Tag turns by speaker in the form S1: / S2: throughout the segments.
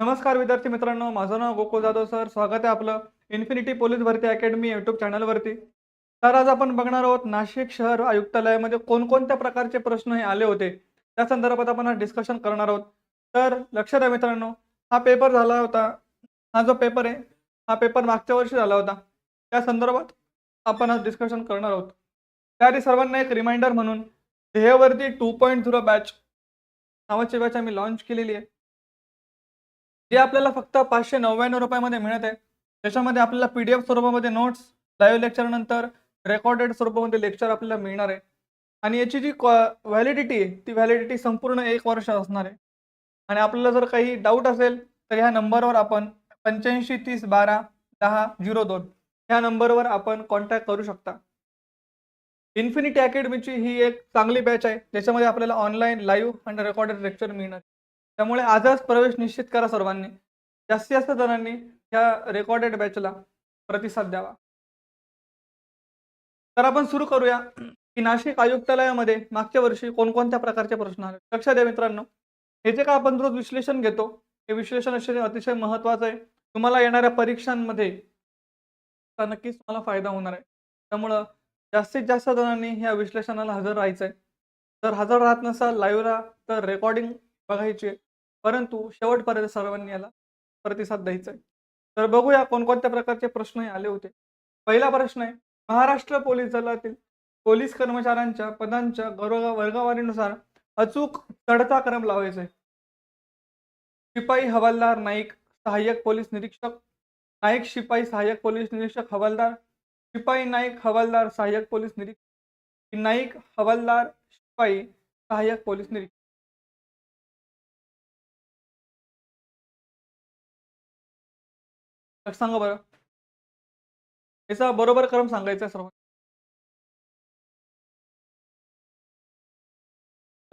S1: नमस्कार विद्यार्थी मित्रांनो माझं नाव गोकुल जाधव सर. स्वागत आहे आपलं इन्फिनिटी पोलीस भरती अकॅडमी युट्यूब चॅनलवरती तर आज आपण बघणार आहोत नाशिक शहर आयुक्तालयामध्ये कोणकोणत्या प्रकारचे प्रश्न हे आले होते? त्या संदर्भात आपण आज डिस्कशन करणार आहोत. तर लक्षात आहे मित्रांनो हा पेपर झाला होता. हा जो पेपर आहे हा पेपर मागच्या वर्षी झाला होता. त्या संदर्भात आपण आज डिस्कशन करणार आहोत. त्याआधी सर्वांना एक रिमाइंडर म्हणून ध्येयवरती टू पॉईंट झिरो बॅच नावाची बॅच आम्ही लॉन्च केलेली आहे. जे आपल्याला फक्त पाचशे नव्याण्णव रुपयामध्ये मिळत आहे. त्याच्यामध्ये आपल्याला पी डी एफ स्वरूपामध्ये नोट्स लाईव्ह लेक्चर नंतर रेकॉर्डेड स्वरूपामध्ये लेक्चर आपल्याला मिळणार आहे. आणि याची जी व्हॅलिडिटी आहे ती व्हॅलिडिटी संपूर्ण एक वर्ष असणार आहे. आणि आपल्याला जर काही डाऊट असेल तर ह्या नंबरवर आपण पंच्याऐंशी तीस बारा दहा झिरो दोन ह्या नंबरवर आपण कॉन्टॅक्ट करू शकता. इन्फिनिटी अकॅडमीची ही एक चांगली बॅच आहे. ज्याच्यामध्ये आपल्याला ऑनलाईन लाईव्ह आणि रेकॉर्डेड लेक्चर मिळणार त्यामुळे आजच प्रवेश निश्चित करा सर्वांनी. जास्तीत जास्त जणांनी ह्या रेकॉर्डेड बॅचला प्रतिसाद द्यावा. तर आपण सुरू करूया की नाशिक आयुक्तालयामध्ये मागच्या वर्षी कोणकोणत्या प्रकारचे प्रश्न आले? लक्ष द्या मित्रांनो. हे जे का आपण रोज विश्लेषण घेतो हे विश्लेषण असणे अतिशय महत्त्वाचं आहे. तुम्हाला येणाऱ्या परीक्षांमध्ये नक्कीच तुम्हाला फायदा होणार आहे. त्यामुळं जास्तीत जास्त जणांनी ह्या विश्लेषणाला हजर राहायचं आहे जर हजर राहत नसाल राहा तर रेकॉर्डिंग बघायची आहे. परंतु शेवटपर्यंत सर्वांनी याला प्रतिसाद द्यायचा आहे तर बघूया कोणकोणत्या प्रकारचे प्रश्न आले होते. पहिला प्रश्न आहे महाराष्ट्र पोलीस दलातील पोलीस कर्मचाऱ्यांच्या पदांच्या गौरव वर्गवारीनुसार अचूक चढता क्रम लावायचा आहे शिपाई हवालदार नाईक सहाय्यक पोलीस निरीक्षक नाईक शिपाई सहाय्यक पोलीस निरीक्षक हवालदार शिपाई नाईक हवालदार सहाय्यक पोलीस निरीक्षक नाईक हवालदार शिपाई सहाय्यक पोलीस निरीक्षक. सांगा बरं. याचा बरोबर क्रम सांगायचा सर्व.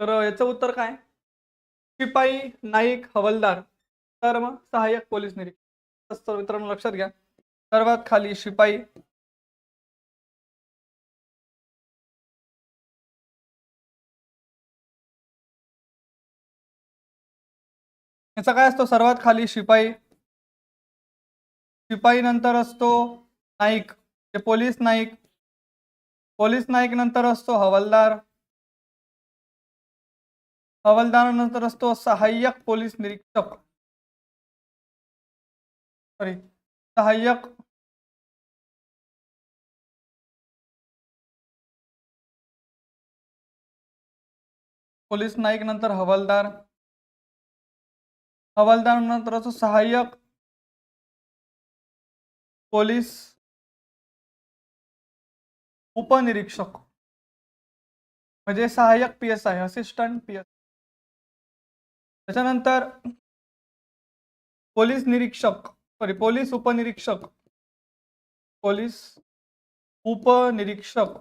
S1: तर याचं उत्तर काय? शिपाई नाईक हवलदार तर मग सहाय्यक पोलीस निरीक्षक. मित्रांनो लक्षात घ्या. सर्वात खाली शिपाई. याचा काय असतो? सर्वात खाली शिपाई. शिपाई नंतर असतो नाईक ते पोलीस नाईक पोलीस नाईक नंतर असतो हवालदार. हवालदारानंतर असतो सहाय्यक पोलीस निरीक्षक. सॉरी सहाय्यक पोलीस नाईक नंतर हवालदार. हवालदार नंतर असतो सहाय्यक पोलीस उपनिरीक्षक म्हणजे सहाय्यक P S I assistant P S त्याच्यानंतर पोलीस निरीक्षक सॉरी पोलीस उपनिरीक्षक पोलीस उपनिरीक्षक.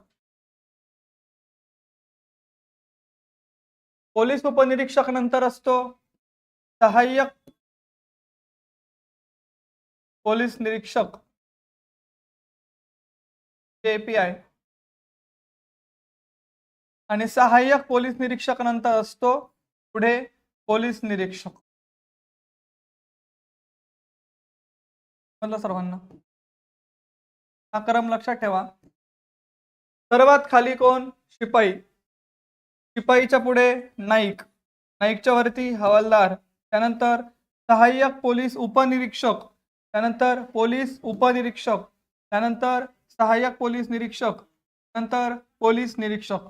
S1: पोलीस उपनिरीक्षक नंतर असतो सहाय्यक पोलीस निरीक्षक. एपीआय आणि सहाय्यक पोलीस निरीक्षक नंतर असतो पुढे पोलीस निरीक्षक. सर्वांना. हा क्रम लक्षात ठेवा. सर्वात खाली कोण? शिपाई. शिपाईच्या पुढे नाईक. नाईकच्या वरती हवालदार. त्यानंतर सहाय्यक पोलीस उपनिरीक्षक. त्यानंतर पोलीस उपनिरीक्षक. त्यानंतर सहाय्यक पोलीस निरीक्षक नंतर पोलीस निरीक्षक.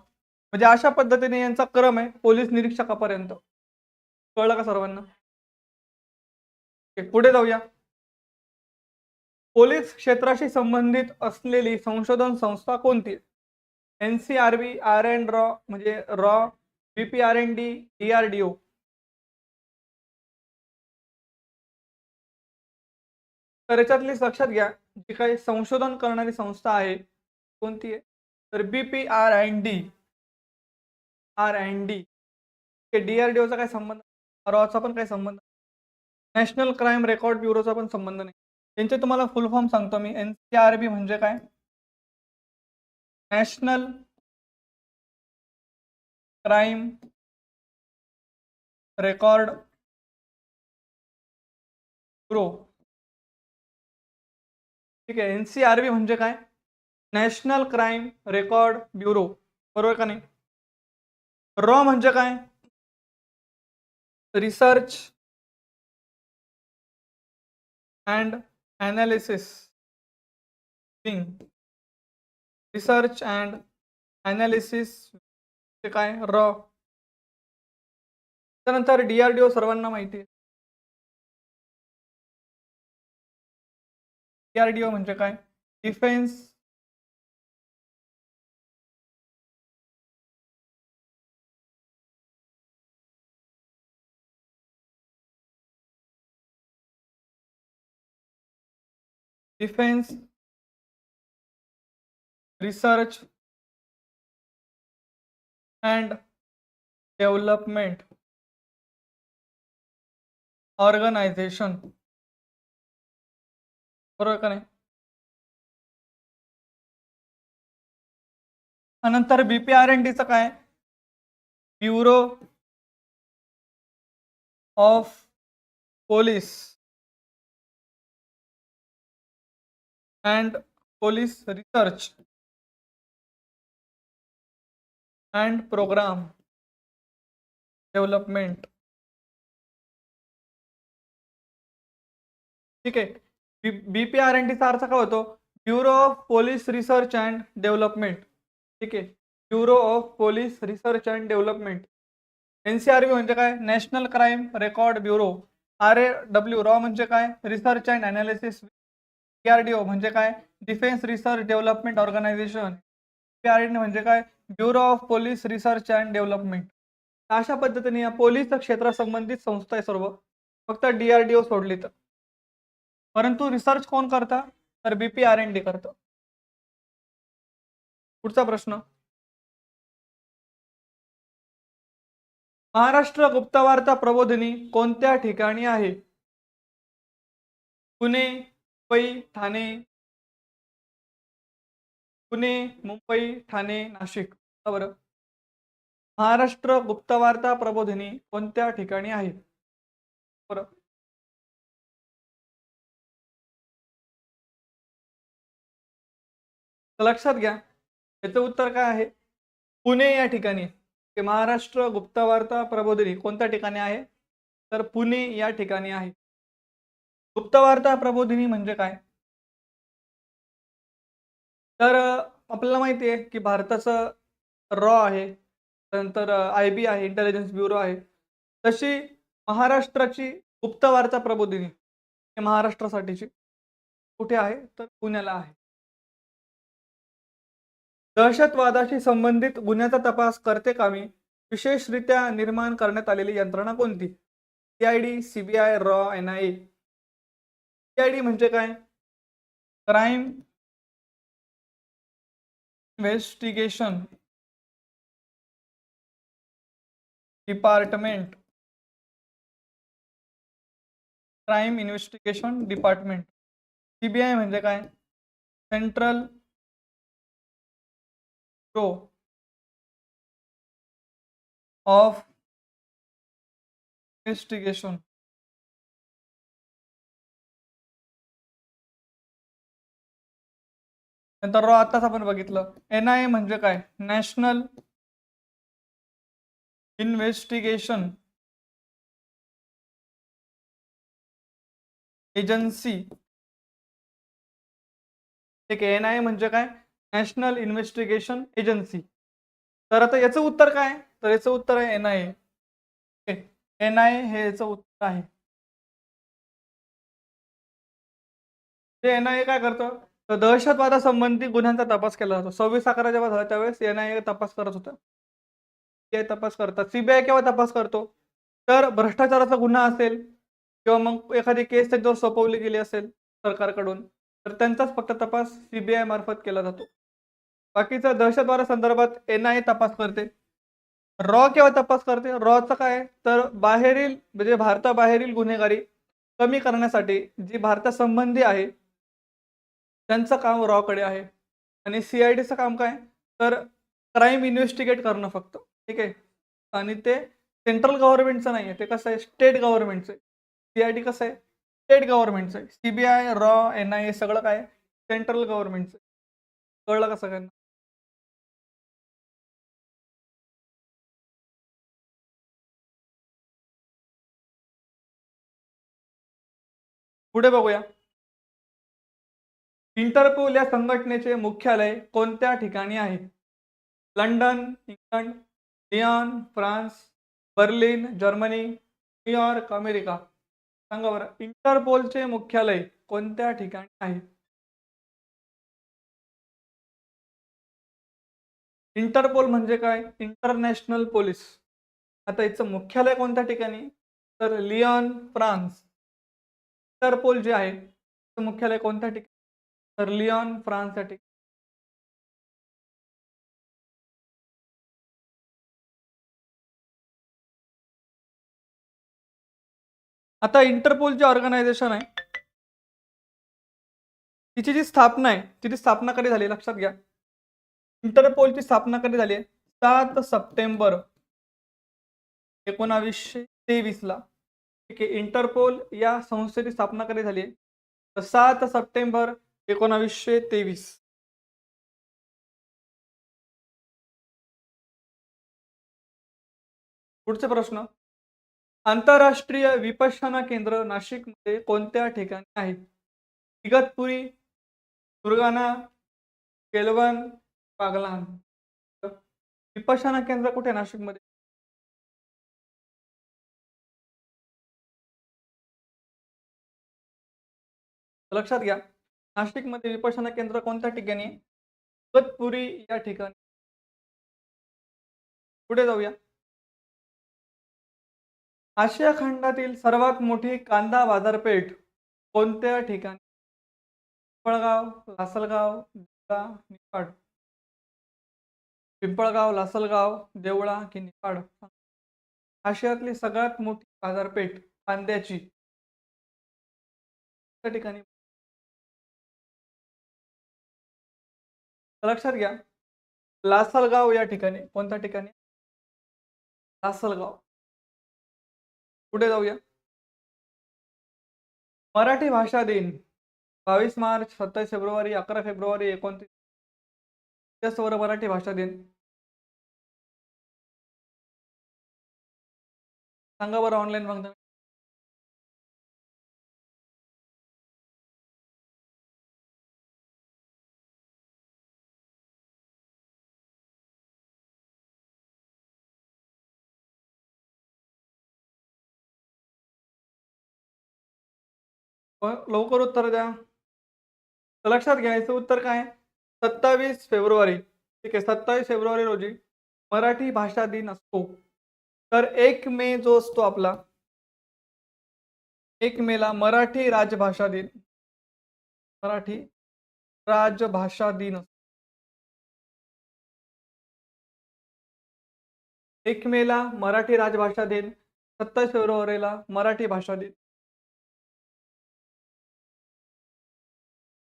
S1: म्हणजे अशा पद्धतीने यांचा क्रम आहे पोलीस निरीक्षकापर्यंत. कळलं का सर्वांना? पुढे जाऊया. पोलीस क्षेत्राशी संबंधित असलेली संशोधन संस्था कोणती? N C R B R N raw म्हणजे raw B P R N D D R D O. तर याच्यातलीच लक्षात घ्या. जी काही संशोधन करणारी संस्था आहे कोणती आहे? तर B P R and D R and D D R D Ocha काय संबंध रॉचा पण काही संबंध नॅशनल क्राईम रेकॉर्ड ब्युरोचा पण संबंध नाही. त्यांचे तुम्हाला फुल फॉर्म सांगतो मी. एन सी आर बी म्हणजे काय? नॅशनल क्राईम रेकॉर्ड ब्युरो ठीक आहे. एनसीआरबी काय? नॅशनल क्राईम रेकॉर्ड ब्युरो बरोबर का नाही? रॉ म्हणजे काय? Research and analysis research and analysis ते काय? रॉ त्यानंतर डीआरडीओ सर्वांना माहिती आहे. डीआरडीओ म्हणजे काय? Defence. Defence. Research. And development. Organisation. बरोबर का नाही? नंतर बीपी एन डीचं काय? Bureau of police and police research and programme development ठीक आहे. बी पी आर एन डीचा अर्थ काय होतो? Bureau of police research and development. ठीक आहे? Bureau of police research and development. N C R B म्हणजे काय? National crime record bureau. R A W raw म्हणजे काय? Research and analysis. P R D O म्हणजे काय? Defence research development organisation. P R D म्हणजे काय? Bureau of police research and development. अशा पद्धतीने या पोलीस क्षेत्रासंबंधित संस्था आहे सर्व. फक्त डी आर डी ओ सोडली तर. परंतु रिसर्च कोण करता? तर बीपी आर एन डी करतं. पुढचा प्रश्न. महाराष्ट्र गुप्तवार्ता प्रबोधिनी कोणत्या ठिकाणी आहे? पुणे मुंबई ठाणे. पुणे मुंबई ठाणे नाशिक. बरं? महाराष्ट्र गुप्तवार्ता प्रबोधिनी कोणत्या ठिकाणी आहे? तर लक्षात घ्या याचं उत्तर काय आहे? पुणे या ठिकाणी. ते महाराष्ट्र गुप्तवार्ता प्रबोधिनी कोणत्या ठिकाणी आहे? तर पुणे या ठिकाणी आहे. गुप्तवार्ता प्रबोधिनी म्हणजे काय? तर आपल्याला माहिती आहे की भारताचं रॉ आहे त्यानंतर आय बी आहे इंटेलिजन्स ब्युरो आहे. तशी महाराष्ट्राची गुप्तवार्ता प्रबोधिनी हे महाराष्ट्रासाठीची कुठे आहे? तर पुण्याला आहे. दहशतवादाशी संबंधित गुन्ह्याचा तपास करते कामी. विशेषरित्या निर्माण करण्यात आलेली यंत्रणा कोणती? सीआयडी सीबीआय रॉ एन आय ए. सीआयडी म्हणजे काय? Crime investigation department. Crime investigation department. CBI म्हणजे काय? सेंट्रल ब्युरो ऑफ इन्व्हेस्टिगेशन नंतर रॉ आताच आपण बघितलं. एन आय ए म्हणजे काय? नॅशनल इन्व्हेस्टिगेशन एजन्सी ठीक आहे एन आय म्हणजे काय? National investigation agency. तर आता याचं उत्तर काय? तर याचं उत्तर आहे N I A. N I हे याचं उत्तर आहे. एन आय ए काय करतं? तर दहशतवादासंबंधी गुन्ह्यांचा तपास केला जातो. सव्वीस अकरा जेव्हा झाला त्यावेळेस एन आय ए तपास करत होता. ते तपास करतात सीबीआय केव्हा तपास करतो? तर भ्रष्टाचाराचा गुन्हा असेल किंवा मग एखादी केस त्यांच्यावर सोपवली गेली असेल सरकारकडून तर त्यांचाच फक्त तपास सीबीआय मार्फत केला जातो. बाकीचा दहशतवादा संदर्भात एन आय तपास करते. रॉ केव्हा तपास करते? रॉचं काय? तर बाहेरील म्हणजे भारताबाहेरील गुन्हेगारी कमी करण्यासाठी जी भारतासंबंधी आहे त्यांचं काम रॉकडे आहे. आणि सी आय डीचं काम काय? तर क्राईम इन्व्हेस्टिगेट करणं फक्त. ठीक आहे? आणि ते सेंट्रल गव्हर्नमेंटचं नाही आहे. ते कसं आहे? स्टेट गव्हर्नमेंटचं आहे. सी आय डी कसं आहे? स्टेट गव्हर्नमेंटचं आहे. सीबीआय रॉ एन आय ए सगळं काय? सेंट्रल गव्हर्नमेंटचं कळलं का सगळ्यांना? पुढे बघूया. इंटरपोल या संघटनेचे मुख्यालय कोणत्या ठिकाणी आहे? London England Lyon France Berlin Germany New York America. सांगा बरं इंटरपोलचे मुख्यालय कोणत्या ठिकाणी आहे? इंटरपोल म्हणजे काय? International police. आता याचं मुख्यालय कोणत्या ठिकाणी? तर लियॉन फ्रान्स. इंटरपोल जे आहे त्याचं मुख्यालय कोणत्या ठिकाणी? तर लिऑन फ्रान्स या ठिकाणी. आता इंटरपोल जे ऑर्गनायझेशन आहे तिची जी स्थापना आहे तिची स्थापना कधी झाली लक्षात घ्या. इंटरपोलची स्थापना कधी झाली आहे? सात सप्टेंबर एकोणावीसशे तेवीस ला ठीक आहे इंटरपोल या संस्थेची स्थापना कधी झाली तर सात सप्टेंबर एकोणावीसशे तेवीस. पुढचे प्रश्न. आंतरराष्ट्रीय विपश्यना केंद्र नाशिकमध्ये कोणत्या ठिकाणी आहे? इगतपुरी दुर्गाना केलवन पागलान विपश्यना केंद्र कुठे नाशिकमध्ये? लक्षात घ्या. नाशिकमध्ये विपशना केंद्र कोणत्या ठिकाणी आहे? या ठिकाणी. पुढे जाऊया. आशिया खंडातील सर्वात मोठी कांदा बाजारपेठ कोणत्या ठिकाणी? पिंपळगाव लासलगाव देवळा निफाड. पिंपळगाव लासलगाव देवळा की निफाड? आशियातली सगळ्यात मोठी बाजारपेठ कांद्याची. त्या ठिकाणी लक्षात घ्या. लासलगाव या ठिकाणी कोणत्या ठिकाणी? लासलगाव. कुठे जाऊया? मराठी भाषा दिन बावीस मार्च सत्तावीस फेब्रुवारी अकरा फेब्रुवारी एकोणतीस. त्याचबरोबर मराठी भाषा दिन. सांगा बरं ऑनलाईन बघता लवकर उत्तर द्या. तर लक्षात घ्यायचं उत्तर काय? सत्तावीस फेब्रुवारी. ठीक आहे सत्तावीस फेब्रुवारी रोजी मराठी भाषा दिन असतो. तर एक मे जो असतो आपला एक मेला मराठी राजभाषा दिन मराठी राजभाषा दिन असतो. एक मेला मराठी राजभाषा दिन सत्तावीस फेब्रुवारीला मराठी भाषा दिन.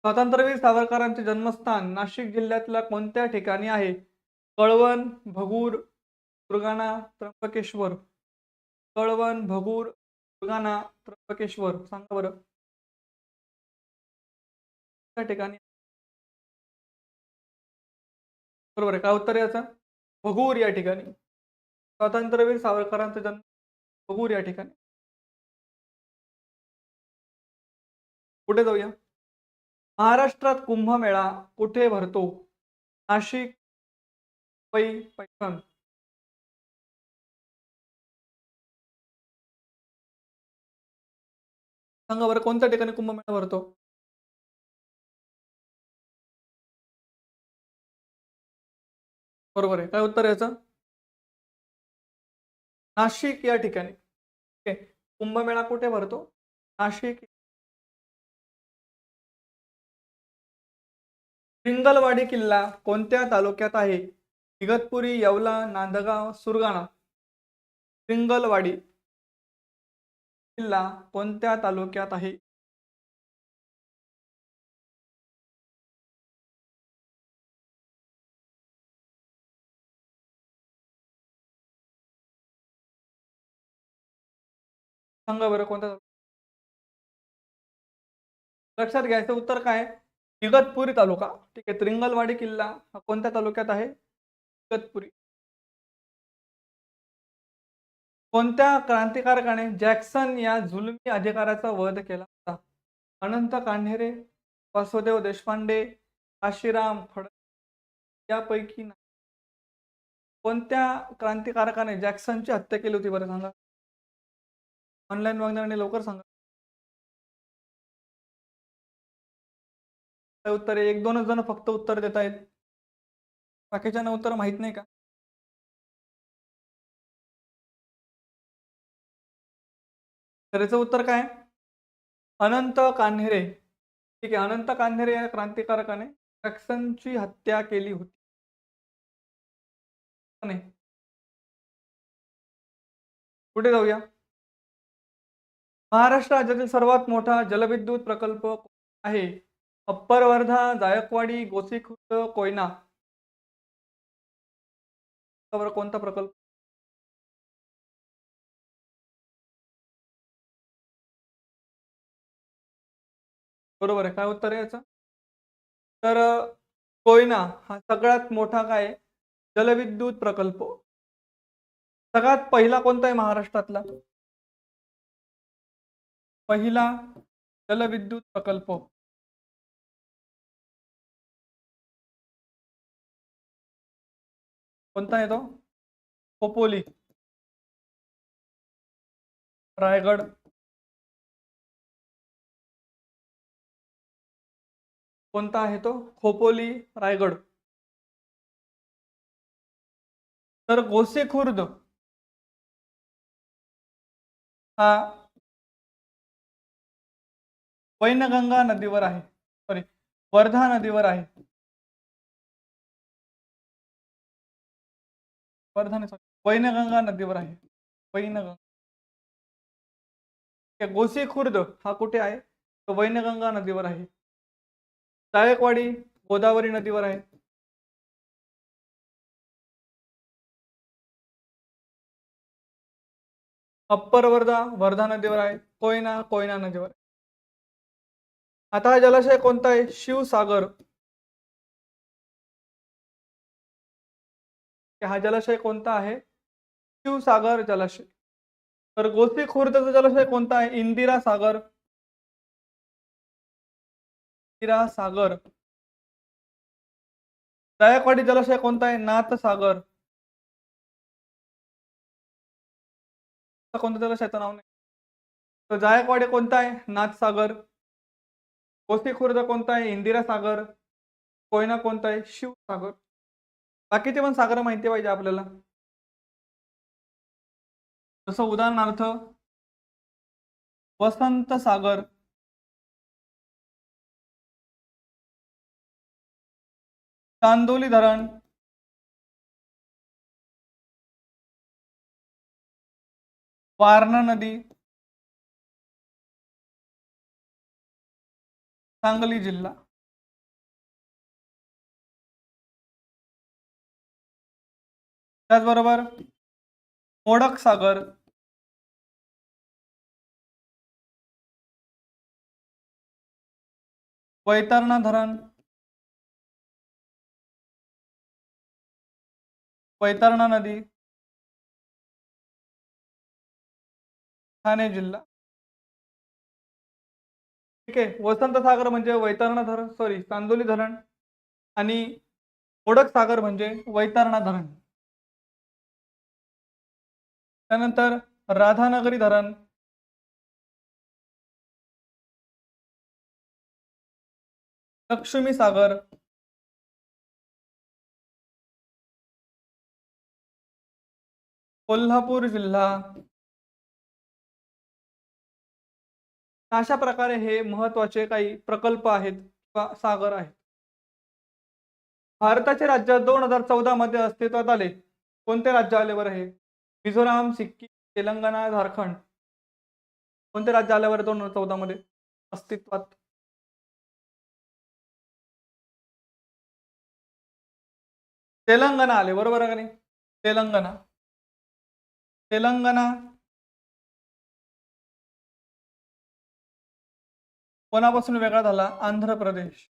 S1: स्वातंत्र्यवीर सावरकरांचे जन्मस्थान नाशिक जिल्ह्यातल्या कोणत्या ठिकाणी आहे? कळवण भगूर दुर्गाणा त्र्यंबकेश्वर. कळवण भगूर दुर्गाणा त्र्यंबकेश्वर. सांगा बरं. त्या ठिकाणी. बरोबर आहे. काय उत्तर आहे याचं? भगूर या ठिकाणी. स्वातंत्र्यवीर सावरकरांचा जन्म भगूर या ठिकाणी. कुठे जाऊया? महाराष्ट्रात कुंभमेळा कुठे भरतो? नाशिक मुंबई पैठण. सांगा बरं कोणत्या ठिकाणी कुंभमेळा भरतो? बरोबर आहे. काय उत्तर आहे याचं? नाशिक या ठिकाणी. कुंभमेळा कुठे भरतो? नाशिक पिंगलवाडी किल्ला कोणत्या तालुक्यात आहे? इगतपुरी येवला नांदगाव सुरगाणा. पिंगलवाडी किल्ला कोणत्या तालुक्यात आहे? सांगा बरं कोणत्या लक्षात घ्यायचं उत्तर काय? आहे? इगतपुरी तालुका. ठीक आहे त्रिंगलवाडी किल्ला हा कोणत्या तालुक्यात आहे? इगतपुरी. कोणत्या क्रांतिकारकाने जॅक्सन या जुलमी अधिकाराचा वध केला होता? अनंत कान्हेरे वासुदेव देशपांडे काशीराम फड यापैकी नाही. कोणत्या क्रांतिकारकाने जॅक्सनची हत्या केली होती बरं सांगा? ऑनलाईन बघणाऱ्यांनी लवकर सांगा. उत्तर आहे? एक दोनच जण फक्त उत्तर देत आहेत. बाकीच्यांना उत्तर माहीत नाही का? तर याचं उत्तर काय? अनंत कान्हेरे. ठीक आहे अनंत कान्हेरे या क्रांतिकारकाने जॅक्सनची हत्या केली होती. नाही. पुढे जाऊया. महाराष्ट्र राज्यातील सर्वात मोठा जलविद्युत प्रकल्प आहे? अप्पर वर्धा जायकवाडी गोसीखुर्द कोयना कोणता प्रकल्प? बरोबर आहे. काय उत्तर आहे याचं? तर कोयना हा सगळ्यात मोठा काय आहे? जलविद्युत प्रकल्प. सगळ्यात पहिला कोणता आहे महाराष्ट्रातला? पहिला जलविद्युत प्रकल्प. कोणता येतो खोपोली. रायगड. कोणता आहे तो? खोपोली रायगड. तर गोसेखुर्द हा. वैनगंगा नदीवर आहे. सॉरी वर्धा नदीवर आहे. वर्धा नाही वैनगंगा नदीवर आहे. वैनगंगा गोसी खुर्द हा कुठे आहे? तो वैनगंगा नदीवर आहे. जायकवाडी गोदावरी नदीवर आहे. अप्पर वर्धा वर्धा नदीवर आहे. कोयना कोयना नदीवर आता हा जलाशय कोणता आहे? शिवसागर. हा जलाशय कोणता आहे? शिवसागर जलाशय. तर गोसी खुर्दचा जलाशय कोणता आहे? इंदिरा सागर. इंदिरा सागर. जायकवाडी जलाशय कोणता आहे? नाथ सागर. कोणत्या जलाशयाचं नाव नाही. तर जायकवाडी कोणता आहे? नाथ सागर. गोसी खुर्द कोणता आहे? इंदिरा सागर. कोयना कोणता आहे? शिवसागर. बाकीचे पण सागर माहिती पाहिजे आपल्याला. जसं उदाहरणार्थ वसंत सागर. चांदोली धरण. वारणा नदी. सांगली जिल्हा. त्याचबरोबर मोडक सागर. वैतरणा धरण. वैतरणा नदी. ठाणे जिल्हा. ठीक आहे वसंत सागर म्हणजे वैतरणा धरण सॉरी चांदोली धरण आणि मोडक सागर म्हणजे वैतरणा धरण. त्यानंतर राधानगरी धरण. लक्ष्मी सागर. कोल्हापूर जिल्हा. अशा प्रकारे हे महत्त्वाचे काही प्रकल्प आहेत किंवा सागर आहेत. भारताचे राज्य दोन हजार चौदा मध्ये अस्तित्वात आले. कोणते राज्य आले बरं हे मिझोराम सिक्कीम तेलंगणा झारखंड कोणते राज्य आल्यावर बरं दोन हजार चौदा मध्ये अस्तित्वात? तेलंगणा आले बरोबर आहे का नाही? तेलंगणा. तेलंगणा. कोणापासून वेगळा झाला? आंध्र प्रदेश.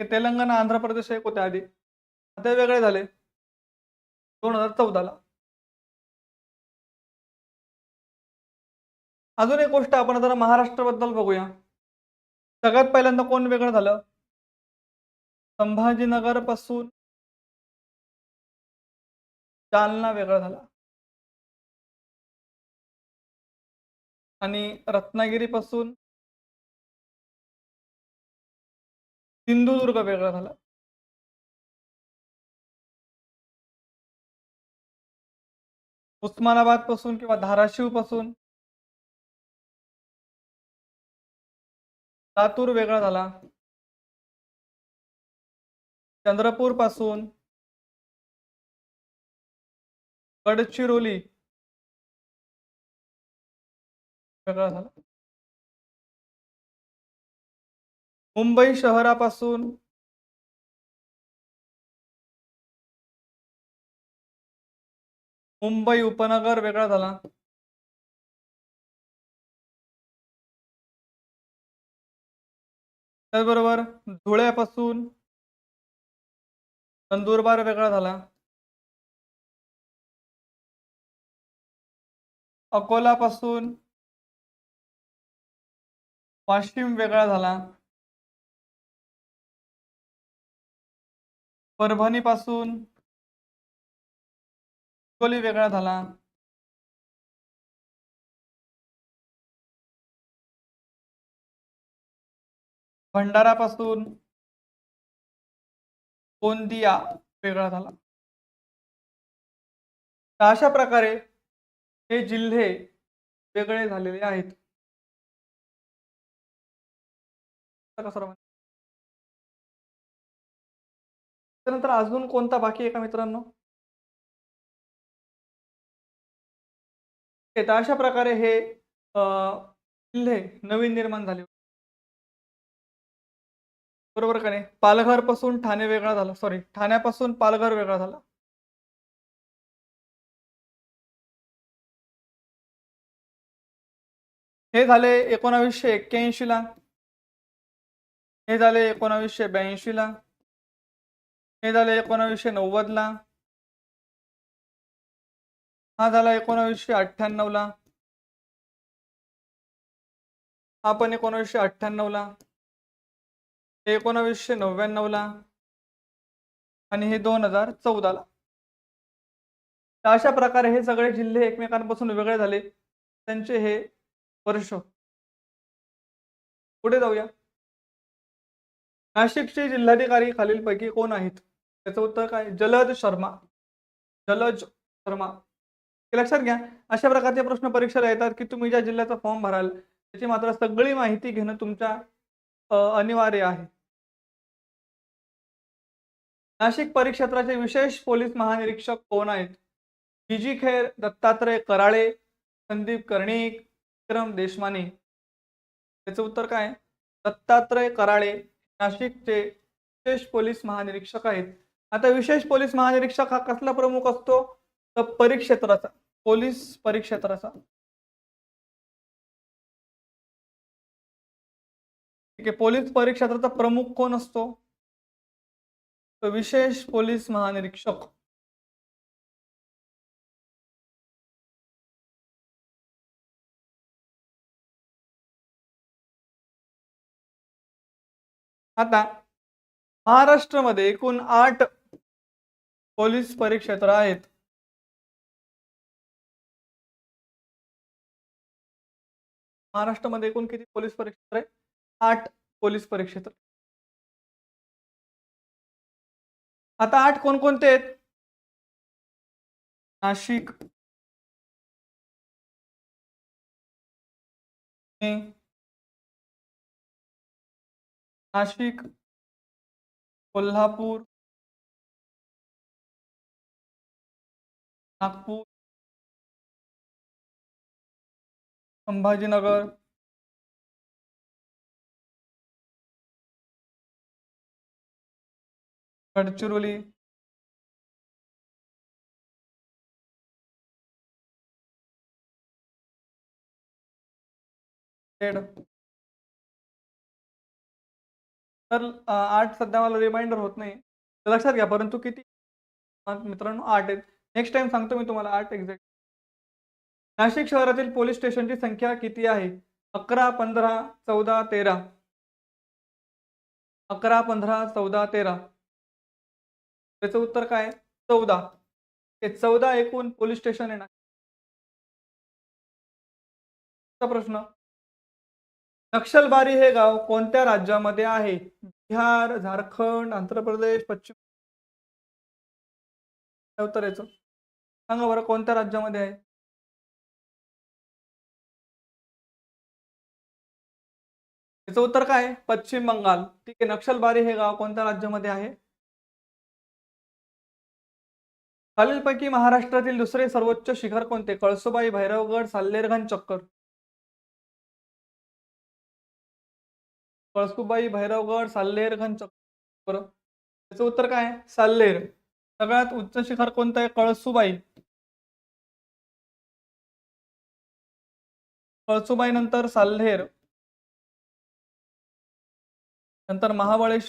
S1: तेलंगणा आंध्र प्रदेश एक होते आधी. आता वेगळे झाले. दोन हजार चौदाला. अजून एक गोष्ट आपण जरा महाराष्ट्राबद्दल बघूया. सगळ्यात पहिल्यांदा कोण वेगळं झालं? संभाजीनगरपासून जालना वेगळा झाला. आणि रत्नागिरीपासून सिंधुदुर्ग वेगळा झाला. उस्मानाबादपासून किंवा धाराशिवपासून. लातूर वेगळा झाला. चंद्रपूरपासून. गडचिरोली. वेगळा झाला. मुंबई शहरापासून मुंबई उपनगर वेगळा झाला. त्याचबरोबर धुळ्यापासून नंदुरबार वेगळा झाला. अकोलापासून वाशिम वेगळा झाला. परभणीपासून हिंगोली वेगळा झाला. भंडारापासून गोंदिया वेगळा झाला. तर अशा प्रकारे हे जिल्हे वेगळे झालेले आहेत. त्यानंतर अजून कोणता बाकी आहे का मित्रांनो? तर अशा प्रकारे हे किल्ले नवीन निर्माण झाले. बरोबर का नाही? पालघरपासून ठाणे वेगळा झाला. सॉरी ठाण्यापासून पालघर वेगळा झाला. हे झाले एकोणावीसशे एक्क्याऐंशी ला. हे झाले एकोणावीसशे ब्याऐंशी ला. हे झालं एकोणावीसशे नव्वद ला. हा झाला एकोणावीसशे अठ्ठ्याण्णवला हा पण एकोणावीसशे अठ्ठ्याण्णवला एकोणावीसशे नव्याण्णवला आणि हे दोन हजार चौदाला तर अशा प्रकारे हे सगळे जिल्हे एकमेकांपासून वेगळे झाले. त्यांचे हे वर्ष. पुढे जाऊया. नाशिकचे जिल्हाधिकारी खालीलपैकी कोण आहेत? त्याचं उत्तर काय? जलद शर्मा. जलज शर्मा. लक्षात घ्या. अशा प्रकारचे प्रश्न परीक्षेला येतात की तुम्ही ज्या जिल्ह्याचा फॉर्म भराल त्याची मात्र सगळी माहिती घेणं तुमच्या अनिवार्य आहे. नाशिक परिक्षेत्राचे विशेष पोलीस महानिरीक्षक कोण आहेत? बीजी खेर दत्तात्रय कराळे संदीप कर्णिक विक्रम देशमाने. त्याचं उत्तर काय? दत्तात्रय कराळे. नाशिकचे विशेष पोलीस महानिरीक्षक आहेत. आता विशेष पोलीस महानिरीक्षक हा कसला प्रमुख असतो? तर परिक्षेत्राचा पोलीस परिक्षेत्राचा. ठीक आहे पोलीस परिक्षेत्राचा प्रमुख कोण असतो? तर विशेष पोलीस महानिरीक्षक आता महाराष्ट्रामध्ये एकूण आठ पोलीस परिक्षेत्र आहेत. महाराष्ट्रामध्ये एकूण किती पोलीस परिक्षेत्र आहे आठ पोलीस परिक्षेत्र. आता आठ कोणकोणते आहेत? नाशिक नाशिक कोल्हापूर। नागपूर। संभाजीनगर। गडचिरोली। झेड तर आठ सध्या मला रिमाइंडर होत नाही. तर लक्षात घ्या परंतु किती मित्रांनो? आठ आहेत. नेक्स्ट टाइम सांगतो मी तुम्हाला आठ एक्झॅक्ट नाशिक शहरातील पोलीस स्टेशनची संख्या किती आहे? अकरा पंधरा चौदा तेरा. अकरा पंधरा चौदा तेरा. त्याचं उत्तर काय चौदा. हे चौदा एकूण पोलीस स्टेशन आहे ना. प्रश्न. नक्षलबारी हे गाव कोणत्या राज्यामध्ये आहे? बिहार झारखंड आंध्र प्रदेश पश्चिम उत्तर याचं? सांगा बरं कोणत्या राज्यामध्ये आहे? याचं उत्तर काय आहे? पश्चिम बंगाल. ठीक आहे नक्षलबारी हे गाव कोणत्या राज्यामध्ये आहे? खालीलपैकी महाराष्ट्रातील दुसरे सर्वोच्च शिखर कोणते? कळसुबाई भैरवगड साल्लेरगण चक्कर. कळसुबाई भैरवगड साल्लेर चक्कर बरं. त्याचं उत्तर काय? आहे? साल्लेर. सगळ्यात उच्च शिखर कोणतं आहे? कळसुबाई. कळसुबाई नंतर साल्हेर नंतर महाबळेश्वर.